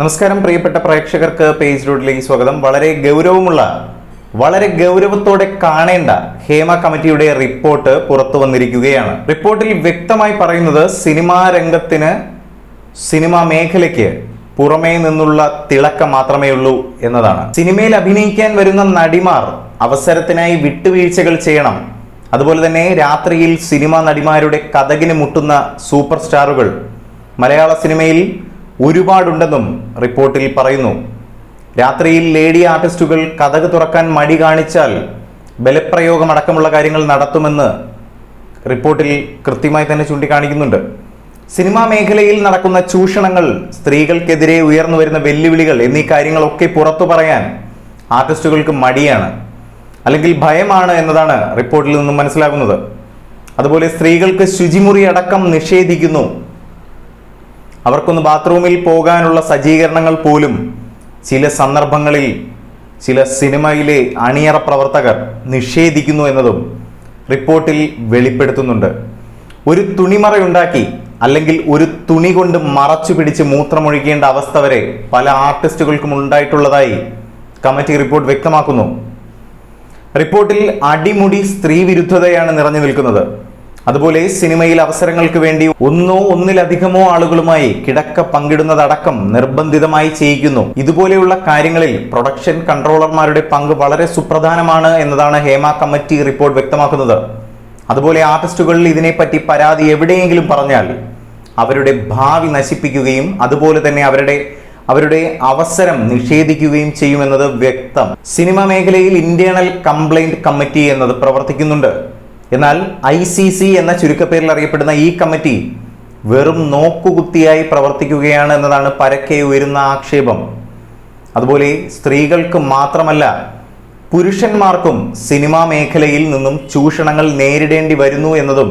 നമസ്കാരം പ്രിയപ്പെട്ട പ്രേക്ഷകർക്ക് പേജ് റോഡിലേക്ക് സ്വാഗതം. വളരെ ഗൗരവമുള്ള വളരെ ഗൗരവത്തോടെ കാണേണ്ട ഹേമ കമ്മിറ്റിയുടെ റിപ്പോർട്ട് പുറത്തു വന്നിരിക്കുകയാണ്. റിപ്പോർട്ടിൽ വ്യക്തമായി പറയുന്നത് സിനിമാ രംഗത്തിന് സിനിമാ മേഖലയ്ക്ക് പുറമേ നിന്നുള്ള തിളക്കം മാത്രമേ ഉള്ളൂ എന്നതാണ്. സിനിമയിൽ അഭിനയിക്കാൻ വരുന്ന നടിമാർ അവസരത്തിനായി വിട്ടുവീഴ്ചകൾ ചെയ്യണം. അതുപോലെ തന്നെ രാത്രിയിൽ സിനിമാ നടിമാരുടെ കഥകിന് മുട്ടുന്ന സൂപ്പർ സ്റ്റാറുകൾ. മലയാള സിനിമയിൽ ഒരുപാടുണ്ടെന്നും റിപ്പോർട്ടിൽ പറയുന്നു. രാത്രിയിൽ ലേഡി ആർട്ടിസ്റ്റുകൾ കഥക് തുറക്കാൻ മടി കാണിച്ചാൽ ബലപ്രയോഗം അടക്കമുള്ള കാര്യങ്ങൾ നടത്തുമെന്ന് റിപ്പോർട്ടിൽ കൃത്യമായി തന്നെ ചൂണ്ടിക്കാണിക്കുന്നുണ്ട്. സിനിമാ മേഖലയിൽ നടക്കുന്ന ചൂഷണങ്ങൾ സ്ത്രീകൾക്കെതിരെ ഉയർന്നു വരുന്ന വെല്ലുവിളികൾ എന്നീ കാര്യങ്ങളൊക്കെ പുറത്തു പറയാൻ ആർട്ടിസ്റ്റുകൾക്ക് മടിയാണ്. അല്ലെങ്കിൽ ഭയമാണ് എന്നതാണ് റിപ്പോർട്ടിൽ നിന്നും മനസ്സിലാകുന്നത്. അതുപോലെ സ്ത്രീകൾക്ക് ശുചിമുറി അടക്കം നിഷേധിക്കുന്നു. അവർക്കൊന്ന് ബാത്റൂമിൽ പോകാനുള്ള സജ്ജീകരണങ്ങൾ പോലും ചില സന്ദർഭങ്ങളിൽ ചില സിനിമയിലെ അണിയറ പ്രവർത്തകർ നിഷേധിക്കുന്നു എന്നതും റിപ്പോർട്ടിൽ വെളിപ്പെടുത്തുന്നുണ്ട്. ഒരു തുണിമറയുണ്ടാക്കി അല്ലെങ്കിൽ ഒരു തുണി കൊണ്ട് മറച്ചു പിടിച്ച് മൂത്രമൊഴിക്കേണ്ട അവസ്ഥ വരെ പല ആർട്ടിസ്റ്റുകൾക്കും ഉണ്ടായിട്ടുള്ളതായി കമ്മിറ്റി റിപ്പോർട്ട് വ്യക്തമാക്കുന്നു. റിപ്പോർട്ടിൽ അടിമുടി സ്ത്രീവിരുദ്ധതയാണ് നിറഞ്ഞു നിൽക്കുന്നത്. അതുപോലെ സിനിമയിൽ അവസരങ്ങൾക്ക് വേണ്ടി ഒന്നോ ഒന്നിലധികമോ ആളുകളുമായി കിടക്ക പങ്കിടുന്നതടക്കം നിർബന്ധിതമായി ചെയ്യിക്കുന്നു. ഇതുപോലെയുള്ള കാര്യങ്ങളിൽ പ്രൊഡക്ഷൻ കൺട്രോളർമാരുടെ പങ്ക് വളരെ സുപ്രധാനമാണ് എന്നതാണ് ഹേമ കമ്മിറ്റി റിപ്പോർട്ട് വ്യക്തമാക്കുന്നത്. അതുപോലെ ആർട്ടിസ്റ്റുകളിൽ ഇതിനെപ്പറ്റി പരാതി എവിടെയെങ്കിലും പറഞ്ഞാൽ അവരുടെ ഭാവി നശിപ്പിക്കുകയും അതുപോലെ തന്നെ അവരുടെ അവരുടെ അവസരം നിഷേധിക്കുകയും ചെയ്യുമെന്നത് വ്യക്തം. സിനിമ മേഖലയിൽ ഇന്റേണൽ കംപ്ലൈന്റ് കമ്മിറ്റി എന്നത് പ്രവർത്തിക്കുന്നുണ്ട്. എന്നാൽ ഐ സി സി എന്ന ചുരുക്കപ്പേരിൽ അറിയപ്പെടുന്ന ഈ കമ്മിറ്റി വെറും നോക്കുകുത്തിയായി പ്രവർത്തിക്കുകയാണ് എന്നതാണ് പരക്കെ ഉയരുന്ന ആക്ഷേപം. അതുപോലെ സ്ത്രീകൾക്ക് മാത്രമല്ല പുരുഷന്മാർക്കും സിനിമാ മേഖലയിൽ നിന്നും ചൂഷണങ്ങൾ നേരിടേണ്ടി വരുന്നു എന്നതും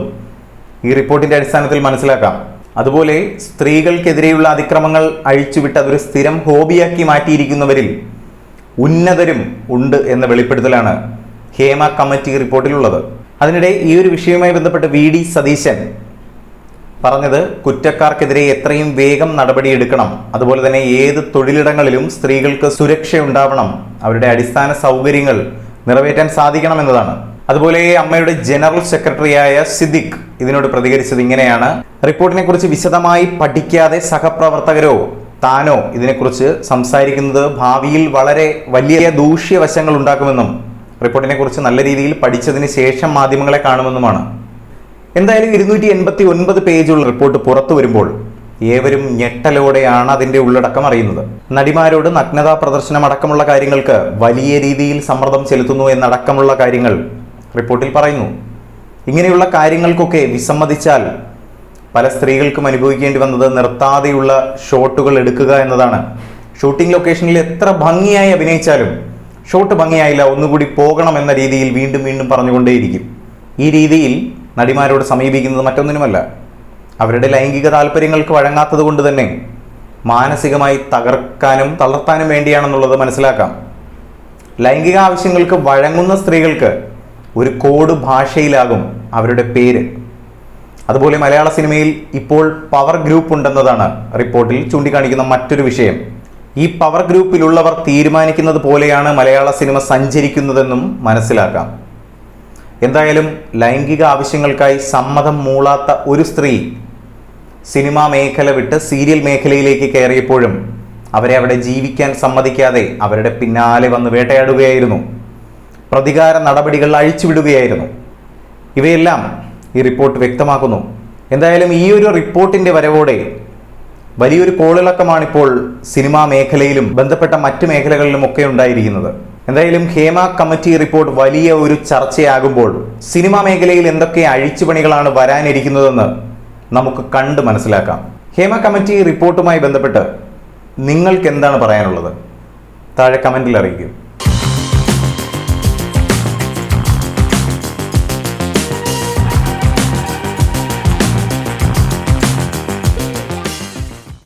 ഈ റിപ്പോർട്ടിന്റെ അടിസ്ഥാനത്തിൽ മനസ്സിലാക്കാം. അതുപോലെ സ്ത്രീകൾക്കെതിരെയുള്ള അതിക്രമങ്ങൾ അഴിച്ചുവിട്ട് അതൊരു സ്ഥിരം ഹോബിയാക്കി മാറ്റിയിരിക്കുന്നവരിൽ ഉന്നതരും ഉണ്ട് എന്ന വെളിപ്പെടുത്തലാണ് ഹേമ കമ്മിറ്റി റിപ്പോർട്ടിലുള്ളത്. അതിനിടെ ഈ ഒരു വിഷയവുമായി ബന്ധപ്പെട്ട് വി ഡി സതീശൻ പറഞ്ഞത് കുറ്റക്കാർക്കെതിരെ എത്രയും വേഗം നടപടിയെടുക്കണം അതുപോലെ തന്നെ ഏത് തൊഴിലിടങ്ങളിലും സ്ത്രീകൾക്ക് സുരക്ഷ ഉണ്ടാവണം അവരുടെ അടിസ്ഥാന സൗകര്യങ്ങൾ നിറവേറ്റാൻ സാധിക്കണം എന്നതാണ്. അതുപോലെ അമ്മയുടെ ജനറൽ സെക്രട്ടറിയായ സിദ്ദിഖ് ഇതിനോട് പ്രതികരിച്ചത് ഇങ്ങനെയാണ്. റിപ്പോർട്ടിനെ കുറിച്ച് വിശദമായി പഠിക്കാതെ സഹപ്രവർത്തകരോ താനോ ഇതിനെക്കുറിച്ച് സംസാരിക്കുന്നത് ഭാവിയിൽ വളരെ വലിയ ദൂഷ്യവശങ്ങൾ ഉണ്ടാക്കുമെന്നും റിപ്പോർട്ടിനെ കുറിച്ച് നല്ല രീതിയിൽ പഠിച്ചതിന് ശേഷം മാധ്യമങ്ങളെ കാണുമെന്നുമാണ്. എന്തായാലും ഇരുന്നൂറ്റി എൺപത്തി ഒൻപത് പേജുള്ള റിപ്പോർട്ട് പുറത്തു വരുമ്പോൾ ഏവരും ഞെട്ടലോടെയാണ് അതിന്റെ ഉള്ളടക്കം അറിയുന്നത്. നടിമാരോട് നഗ്നതാ പ്രദർശനം അടക്കമുള്ള കാര്യങ്ങൾക്ക് വലിയ രീതിയിൽ സമ്മർദ്ദം ചെലുത്തുന്നു എന്നടക്കമുള്ള കാര്യങ്ങൾ റിപ്പോർട്ടിൽ പറയുന്നു. ഇങ്ങനെയുള്ള കാര്യങ്ങൾക്കൊക്കെ വിസമ്മതിച്ചാൽ പല സ്ത്രീകൾക്കും അനുഭവിക്കേണ്ടി വന്നത് നിർത്താതെയുള്ള ഷോട്ടുകൾ എടുക്കുക എന്നതാണ്. ഷൂട്ടിംഗ് ലൊക്കേഷനിൽ എത്ര ഭംഗിയായി അഭിനയിച്ചാലും ഷോട്ട് ഭംഗിയായില്ല ഒന്നുകൂടി പോകണം എന്ന രീതിയിൽ വീണ്ടും വീണ്ടും പറഞ്ഞുകൊണ്ടേയിരിക്കും. ഈ രീതിയിൽ നടിമാരോട് സമീപിക്കുന്നത് മറ്റൊന്നിനുമല്ല. അവരുടെ ലൈംഗിക താല്പര്യങ്ങൾക്ക് വഴങ്ങാത്തത് കൊണ്ട് തന്നെ മാനസികമായി തകർക്കാനും തളർത്താനും വേണ്ടിയാണെന്നുള്ളത് മനസ്സിലാക്കാം. ലൈംഗിക ആവശ്യങ്ങൾക്ക് വഴങ്ങുന്ന സ്ത്രീകൾക്ക് ഒരു കോഡ് ഭാഷയിലാകും അവരുടെ പേര്. അതുപോലെ മലയാള സിനിമയിൽ ഇപ്പോൾ പവർ ഗ്രൂപ്പ് ഉണ്ടെന്നതാണ് റിപ്പോർട്ടിൽ ചൂണ്ടിക്കാണിക്കുന്ന മറ്റൊരു വിഷയം. ഈ പവർ ഗ്രൂപ്പിലുള്ളവർ തീരുമാനിക്കുന്നത് പോലെയാണ് മലയാള സിനിമ സഞ്ചരിക്കുന്നതെന്നും മനസ്സിലാക്കാം. എന്തായാലും ലൈംഗിക ആവശ്യങ്ങൾക്കായി സമ്മതം മൂളാത്ത ഒരു സ്ത്രീ സിനിമാ മേഖല വിട്ട് സീരിയൽ മേഖലയിലേക്ക് കയറിയപ്പോഴും അവരെ അവിടെ ജീവിക്കാൻ സമ്മതിക്കാതെ അവരുടെ പിന്നാലെ വന്ന് വേട്ടയാടുകയായിരുന്നു. പ്രതികാര നടപടികൾ അഴിച്ചുവിടുകയായിരുന്നു. ഇവയെല്ലാം ഈ റിപ്പോർട്ട് വ്യക്തമാക്കുന്നു. എന്തായാലും ഈ ഒരു റിപ്പോർട്ടിന്റെ വരവോടെ വലിയൊരു കോളിളക്കമാണ് ഇപ്പോൾ സിനിമാ മേഖലയിലും ബന്ധപ്പെട്ട മറ്റ് മേഖലകളിലും ഒക്കെ ഉണ്ടായിരിക്കുന്നത്. എന്തായാലും ഹേമ കമ്മിറ്റി റിപ്പോർട്ട് വലിയ ഒരു ചർച്ചയാകുമ്പോൾ സിനിമാ മേഖലയിൽ എന്തൊക്കെ അഴിച്ചുപണികളാണ് വരാനിരിക്കുന്നതെന്ന് നമുക്ക് കണ്ട് മനസ്സിലാക്കാം. ഹേമ കമ്മിറ്റി റിപ്പോർട്ടുമായി ബന്ധപ്പെട്ട് നിങ്ങൾക്ക് എന്താണ് പറയാനുള്ളത്? താഴെ കമന്റിൽ അറിയിക്കും.